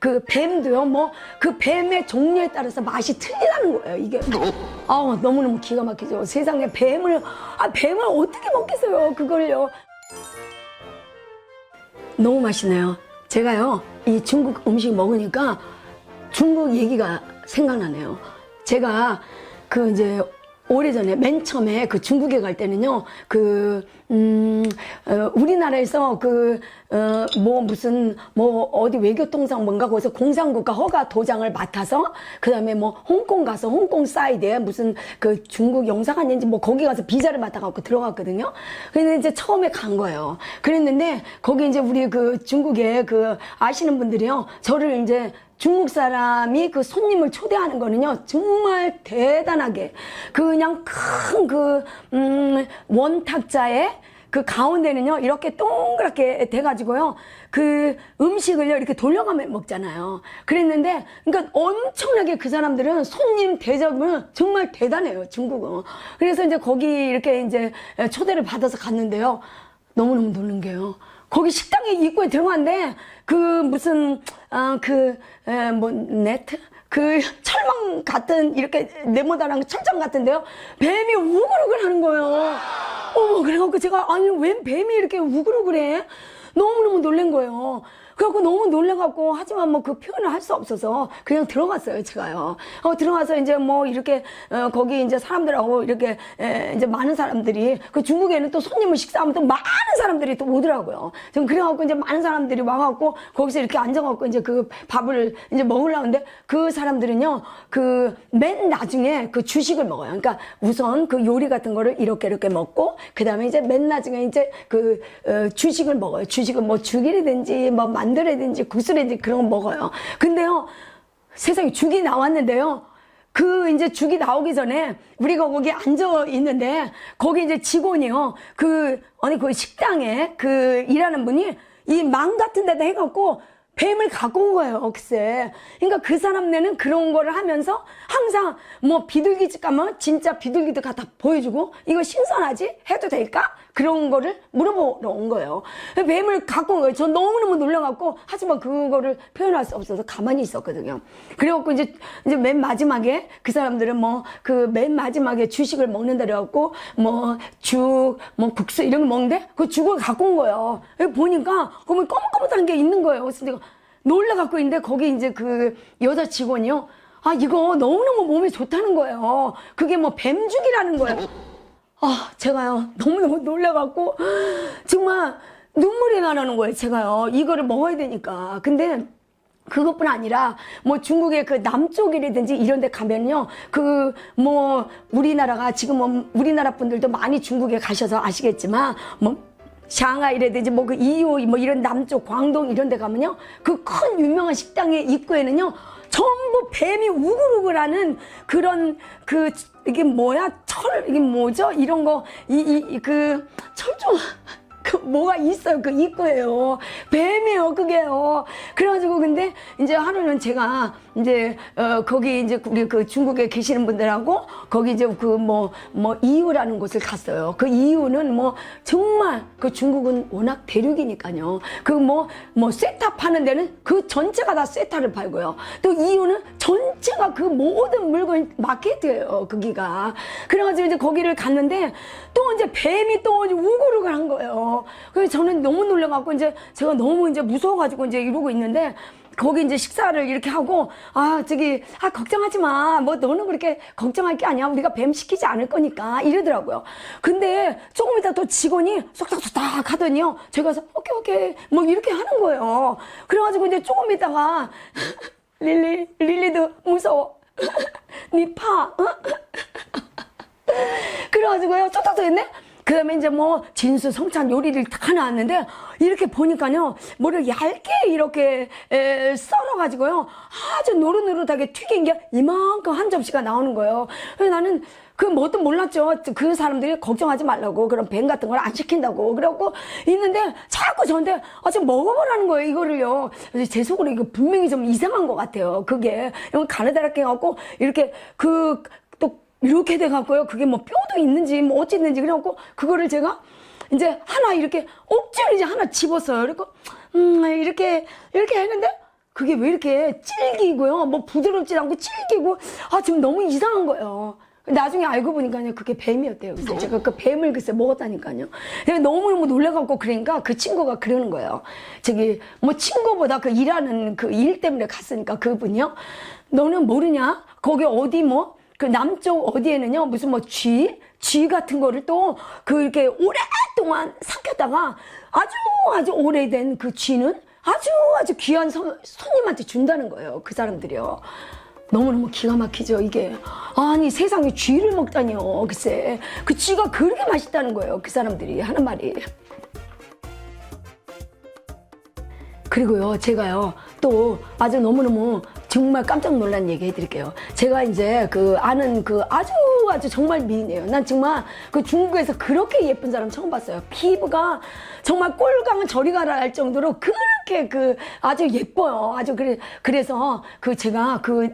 그 뱀도요, 뭐 그 뱀의 종류에 따라서 맛이 틀리다는 거예요. 이게 아 너무너무 기가 막히죠. 세상에 뱀을 아 뱀을 어떻게 먹겠어요? 그걸요. 너무 맛있네요. 제가요 이 중국 음식 먹으니까 중국 얘기가 생각나네요. 제가 그 이제 오래전에 맨 처음에 그 중국에 갈 때는요 그 음, 어, 우리나라에서 그, 어, 뭐, 무슨, 뭐, 어디 외교통상 뭔가 거기서 공산국가 허가 도장을 맡아서, 그 다음에 뭐, 홍콩 가서, 홍콩 사이드에 무슨 그 중국 영사관인지 뭐, 거기 가서 비자를 맡아갖고 들어갔거든요. 근데 이제 처음에 간 거예요. 그랬는데, 거기 이제 우리 그 중국에 그 아시는 분들이요, 저를 이제 중국 사람이 그 손님을 초대하는 거는요, 정말 대단하게, 그냥 큰 그, 음, 원탁자에 그 가운데는요, 이렇게 동그랗게 돼가지고요, 그 음식을요, 이렇게 돌려가며 먹잖아요. 그랬는데, 그러니까 엄청나게 그 사람들은 손님 대접은 정말 대단해요, 중국은. 그래서 이제 거기 이렇게 이제 초대를 받아서 갔는데요, 너무너무 놀란 게요. 거기 식당에 입구에 들어갔는데 그 무슨 아그뭐 네트 그 철망 같은 이렇게 네모다란 철장 같은데요 뱀이 우글우글 하는 거예요. 어머 그래갖고 제가 아니 웬 뱀이 이렇게 우글우글해? 너무너무 놀란 거예요. 그래갖고 너무 놀래갖고 하지만 뭐 그 표현을 할 수 없어서 그냥 들어갔어요 제가요. 어 들어가서 이제 뭐 이렇게 어, 거기 이제 사람들하고 이렇게 에, 이제 많은 사람들이 그 중국에는 또 손님을 식사하면 또 많은 사람들이 또 오더라고요. 좀 그래갖고 이제 많은 사람들이 와갖고 거기서 이렇게 앉아갖고 이제 그 밥을 이제 먹으려는데 그 사람들은요 그 맨 나중에 그 주식을 먹어요. 그러니까 우선 그 요리 같은 거를 이렇게 이렇게 먹고 그 다음에 이제 맨 나중에 이제 그 어, 주식을 먹어요. 주식은 뭐 죽이라든지 뭐 만 두라든지 국수라든지 그런 거 먹어요. 근데요 세상에 죽이 나왔는데요. 그 이제 죽이 나오기 전에 우리가 거기 앉아 있는데 거기 이제 직원이요. 그 아니 그 식당에 그 일하는 분이 이 망 같은 데다 해갖고 뱀을 갖고 온 거예요, 글쎄. 그러니까 그 사람네는 그런 거를 하면서 항상 뭐 비둘기집 가면 진짜 비둘기도 갖다 보여주고 이거 신선하지? 해도 될까? 그런 거를 물어보러 온 거예요. 뱀을 갖고 온 거예요. 저 너무너무 놀라갖고 하지만 그거를 표현할 수 없어서 가만히 있었거든요. 그래갖고 이제, 이제 맨 마지막에 그 사람들은 뭐 그 맨 마지막에 주식을 먹는다 그래갖고 뭐 죽, 뭐 국수 이런 거 먹는데 그 죽을 갖고 온 거예요. 보니까 거기 검은검은한 게 있는 거예요. 그래서 내가 놀라갖고 있는데 거기 이제 그 여자 직원이요. 아, 이거 너무너무 몸에 좋다는 거예요. 그게 뭐 뱀죽이라는 거예요. 아, 제가요, 너무너무 놀라갖고, 정말 눈물이 나는 거예요, 제가요. 이거를 먹어야 되니까. 근데, 그것뿐 아니라 뭐 중국의 그 남쪽이라든지 이런 데 가면요 그 뭐 우리나라가 지금 뭐 우리나라 분들도 많이 중국에 가셔서 아시겠지만 뭐 샹하이라든지 뭐 그 이호 뭐 이런 남쪽 광동 이런 데 가면요 그 큰 유명한 식당의 입구에는요 전부 뱀이 우글우글하는 그런 그 이게 뭐야? 철? 이게 뭐죠? 이런 거 이 이 그 철조 그 뭐가 있어요? 그 입구에요. 뱀이에요 그게요. 그래가지고 근데 이제 하루는 제가 이제 어 거기 이제 우리 그 중국에 계시는 분들하고 거기 이제 그 뭐뭐 이유라는 곳을 갔어요. 그 이유는 뭐 정말 그 중국은 워낙 대륙이니까요. 그 뭐뭐 쇠타 파는 데는 그 전체가 다 쇠타를 팔고요. 또 이유는 전 체가 그 모든 물건 마케트예요 거기가. 그래가지고 이제 거기를 갔는데 또 이제 뱀이 또 우글우글 한 거예요. 그래서 저는 너무 놀라갖고 이제 제가 너무 이제 무서워가지고 이제 이러고 있는데 거기 이제 식사를 이렇게 하고 아 저기 아 걱정하지 마 뭐 너는 그렇게 걱정할 게 아니야. 우리가 뱀 시키지 않을 거니까. 이러더라고요. 근데 조금 이따 또 직원이 쏙쏙쏙 하더니요. 제가 서 오케이 오케이. 뭐 이렇게 하는 거예요. 그래가지고 이제 조금 있다가 릴리 릴리도 무서워. 니 파. 그래가지고요 쫓아서 했네 그 다음에 이제 뭐 진수 성찬 요리를 다 나왔는데 이렇게 보니까요 뭐를 얇게 이렇게 에, 썰어가지고요 아주 노릇노릇하게 튀긴 게 이만큼 한 접시가 나오는 거예요. 그래서 나는 그 뭣도 몰랐죠. 그 사람들이 걱정하지 말라고 그런 뱀 같은 걸 안 시킨다고 그래갖고 있는데 자꾸 저한테 아 지금 먹어보라는 거예요 이거를요. 그래서 제 속으로 이거 분명히 좀 이상한 것 같아요 그게. 가느다랗게 해갖고 이렇게 그 이렇게 돼갖고요. 그게 뭐 뼈도 있는지 뭐 어찌 있는지 그래갖고 그거를 제가 이제 하나 이렇게 억지로 이제 하나 집었어요. 그리고 음 이렇게 이렇게 했는데 그게 왜 이렇게 질기고요. 뭐 부드럽지 않고 질기고 아 지금 너무 이상한 거예요. 나중에 알고 보니까요 그게 뱀이었대요. 그래서 제가 그 뱀을 글쎄 먹었다니까요. 내가 너무 너무 놀래갖고 그러니까 그 친구가 그러는 거예요. 저기 뭐 친구보다 그 일하는 그 일 때문에 갔으니까 그분이요. 너는 모르냐? 거기 어디 뭐 그 남쪽 어디에는요 무슨 뭐 쥐? 쥐 같은 거를 또 그 이렇게 오랫동안 삭혔다가 아주 아주 오래된 그 쥐는 아주 아주 귀한 선, 손님한테 준다는 거예요. 그 사람들이요. 너무너무 기가 막히죠, 이게. 아니, 세상에 쥐를 먹다니요. 글쎄. 그 쥐가 그렇게 맛있다는 거예요. 그 사람들이 하는 말이. 그리고요, 제가요, 또 아주 너무너무 정말 깜짝 놀란 얘기 해드릴게요. 제가 이제 그 아는 그 아주 아주 정말 미인이에요. 난 정말 그 중국에서 그렇게 예쁜 사람 처음 봤어요. 피부가 정말 꼴강은 저리 가라 할 정도로 그렇게 그 아주 예뻐요. 아주 그래, 그래서 그 제가 그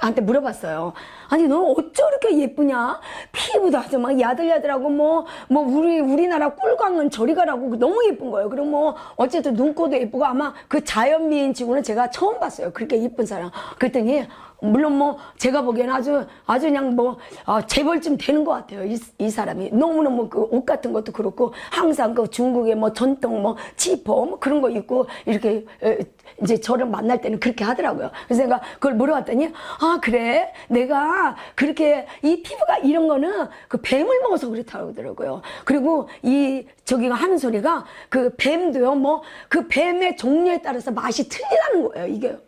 한테 물어봤어요. 아니 너 어쩜 이렇게 예쁘냐? 피부도 아주 막 야들야들하고 뭐뭐 우리 우리나라 꿀광은 저리 가라고 너무 예쁜 거예요. 그리고 뭐 어쨌든 눈코도 예쁘고 아마 그 자연 미인 치고는 제가 처음 봤어요. 그렇게 예쁜 사람. 그랬더니 물론 뭐 제가 보기에는 아주 아주 그냥 뭐 아, 재벌쯤 되는 것 같아요. 이, 이 사람이 너무너무 그 옷 같은 것도 그렇고 항상 그 중국의 뭐 전통 뭐 지퍼 뭐 그런 거 입고 이렇게 에, 이제 저를 만날 때는 그렇게 하더라고요. 그래서 내가 그걸 물어봤더니 아 그래 내가 그렇게 이 피부가 이런 거는 그 뱀을 먹어서 그렇다고 하더라고요. 그리고 이 저기가 하는 소리가 그 뱀도요 뭐 그 뱀의 종류에 따라서 맛이 틀리다는 거예요 이게요.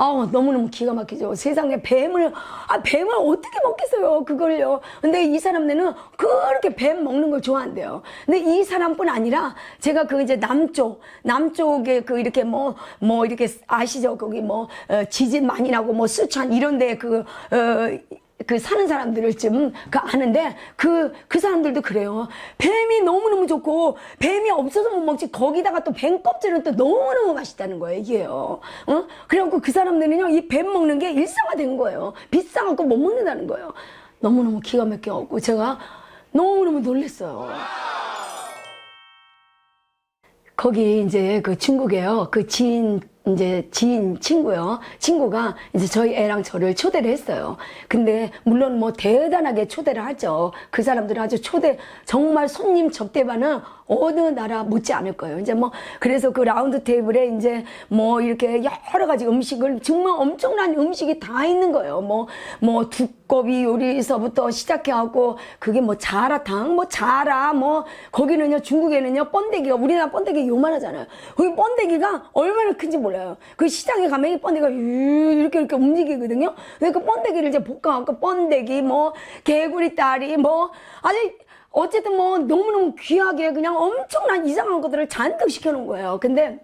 아우 너무너무 기가 막히죠. 세상에 뱀을 아 뱀을 어떻게 먹겠어요 그걸요. 근데 이 사람네는 그렇게 뱀 먹는 걸 좋아한대요. 근데 이 사람뿐 아니라 제가 그 이제 남쪽 남쪽에 그 이렇게 뭐뭐 이렇게 아시죠 거기 뭐 어, 지진 많이 나고 뭐 스촨 이런데 그 어, 그 사는 사람들을 좀 그 아는데 그 그 사람들도 그래요. 뱀이 너무너무 좋고 뱀이 없어서 못 먹지 거기다가 또 뱀 껍질은 또 너무너무 맛있다는 거예요 이게요. 어? 그래갖고 그 사람들은요 이 뱀 먹는 게 일상화된 거예요. 비싸갖고 못 먹는다는 거예요. 너무너무 기가 막혀갖고 제가 너무너무 놀랐어요. 거기 이제 그 중국에요. 그 지인 이제 지인 친구요. 친구가 이제 저희 애랑 저를 초대를 했어요. 근데 물론 뭐 대단하게 초대를 하죠. 그 사람들은 아주 초대 정말 손님 접대반은 어느 나라 못지 않을 거예요. 이제 뭐 그래서 그 라운드 테이블에 이제 뭐 이렇게 여러 가지 음식을 정말 엄청난 음식이 다 있는 거예요. 뭐뭐 두꺼비 요리서부터 시작해 갖고 그게 뭐 자라탕, 뭐 자라, 뭐 거기는요 중국에는요 번데기가 우리나라 번데기 요만하잖아요. 거기 번데기가 얼마나 큰지 몰라요. 그 시장에 가면 이 번데기가 유- 이렇게 이렇게 움직이거든요. 근데 그 번데기를 이제 볶아 갖고 번데기, 뭐 개구리 다리, 뭐 아주 어쨌든 뭐 너무너무 귀하게 그냥 엄청난 이상한 것들을 잔뜩 시켜놓은 거예요. 근데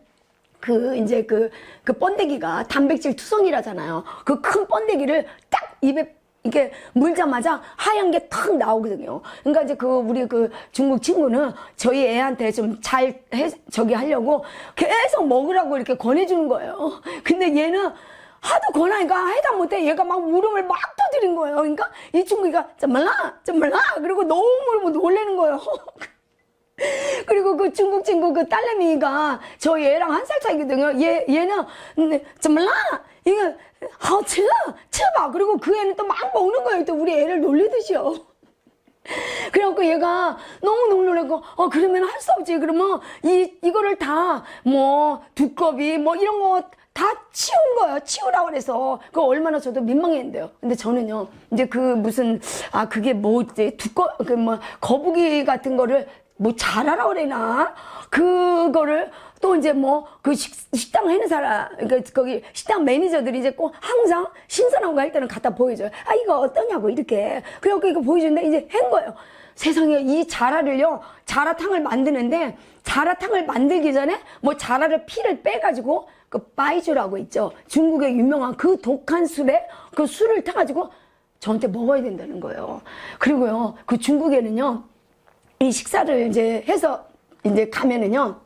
그 이제 그, 그 번데기가 단백질 투성이라잖아요. 그 큰 번데기를 딱 입에 이게 물자마자 하얀 게 탁 나오거든요. 그러니까 이제 그 우리 그 중국 친구는 저희 애한테 좀잘 해, 저기 하려고 계속 먹으라고 이렇게 권해주는 거예요. 근데 얘는 하도 권하니까 해다 못해 얘가 막 울음을 막 터뜨린 거예요. 그러니까 이 친구가 좀 말라, 좀 말라. 그리고 너무 놀래는 거예요. 그리고 그 중국 친구 그 딸내미가 저희 애랑 한 살 차이거든요. 얘, 얘는, 음, 정말라! 이거, 아, 쳐! 쳐봐! 그리고 그 애는 또 막 먹는 거예요. 또 우리 애를 놀리듯이요. 그래갖고 얘가 너무너무 놀라고, 어, 그러면 할 수 없지. 그러면 이, 이거를 다, 뭐, 두꺼비, 뭐, 이런 거 다 치운 거예요. 치우라고 그래서. 그거 얼마나 저도 민망했는데요. 근데 저는요, 이제 그 무슨, 아, 그게 뭐지, 두꺼, 그 뭐, 거북이 같은 거를 뭐 잘하라 그래나? 그거를 또 이제 뭐 그 식당 해는 사람, 그러니까 거기 식당 매니저들이 이제 꼭 항상 신선한 거 할 때는 갖다 보여줘요. 아, 이거 어떠냐고 이렇게. 그래갖고 이거 보여주는데 이제 한 거예요. 세상에 이 자라를요, 자라탕을 만드는데 자라탕을 만들기 전에 뭐 자라를 피를 빼가지고 그 빠이주라고 있죠. 중국의 유명한 그 독한 술에 그 술을 타가지고 저한테 먹어야 된다는 거예요. 그리고요, 그 중국에는요, 이 식사를 이제 해서 이제 가면은요,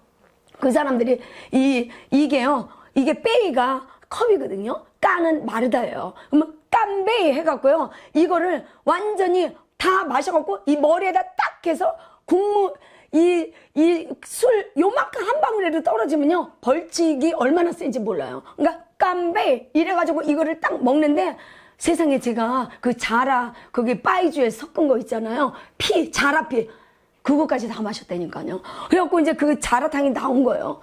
그 사람들이 이, 이게요, 이게 빼이가 컵이거든요. 까는 마르다예요. 그러면 깐베이 해갖고요, 이거를 완전히 다 마셔갖고 이 머리에다 딱 해서 국물, 이, 이 술 요만큼 한 방울에도 떨어지면요, 벌칙이 얼마나 센지 몰라요. 그러니까 깐베 이래가지고 이거를 딱 먹는데 세상에 제가 그 자라 거기 빠이주에 섞은 거 있잖아요. 피 자라 피 그거까지 다 마셨다니까요. 그래갖고 이제 그 자라탕이 나온 거예요.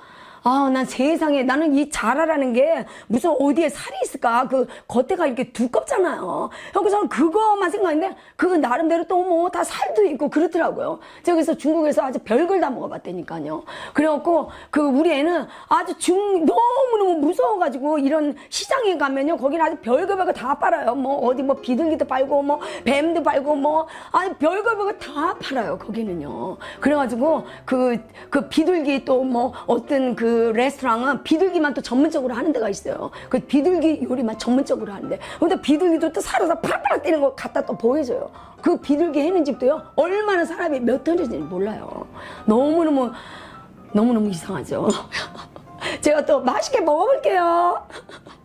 아, 난 세상에 나는 이 자라라는 게 무슨 어디에 살이 있을까? 그 겉에가 이렇게 두껍잖아요. 여기서 그거만 생각했는데 그 나름대로 또 뭐 다 살도 있고 그렇더라고요. 저기서 중국에서 아주 별걸 다 먹어봤다니까요. 그래갖고 그 우리 애는 아주 중 너무너무 무서워가지고 이런 시장에 가면요 거기는 아주 별거 별거 다 팔아요. 뭐 어디 뭐 비둘기도 팔고 뭐 뱀도 팔고 뭐 아니 별거 별거 다 팔아요 거기는요. 그래가지고 그그 비둘기 또 뭐 어떤 그 레스토랑은 비둘기만 또 전문적으로 하는 데가 있어요. 그 비둘기 요리만 전문적으로 하는데 근데 비둘기도 또 살아서 팔팔 뛰는 거 갖다 또 보여줘요. 그 비둘기 해는 집도요 얼마나 사람이 몇 톤인지 몰라요. 너무너무 너무너무 이상하죠. 제가 또 맛있게 먹어볼게요.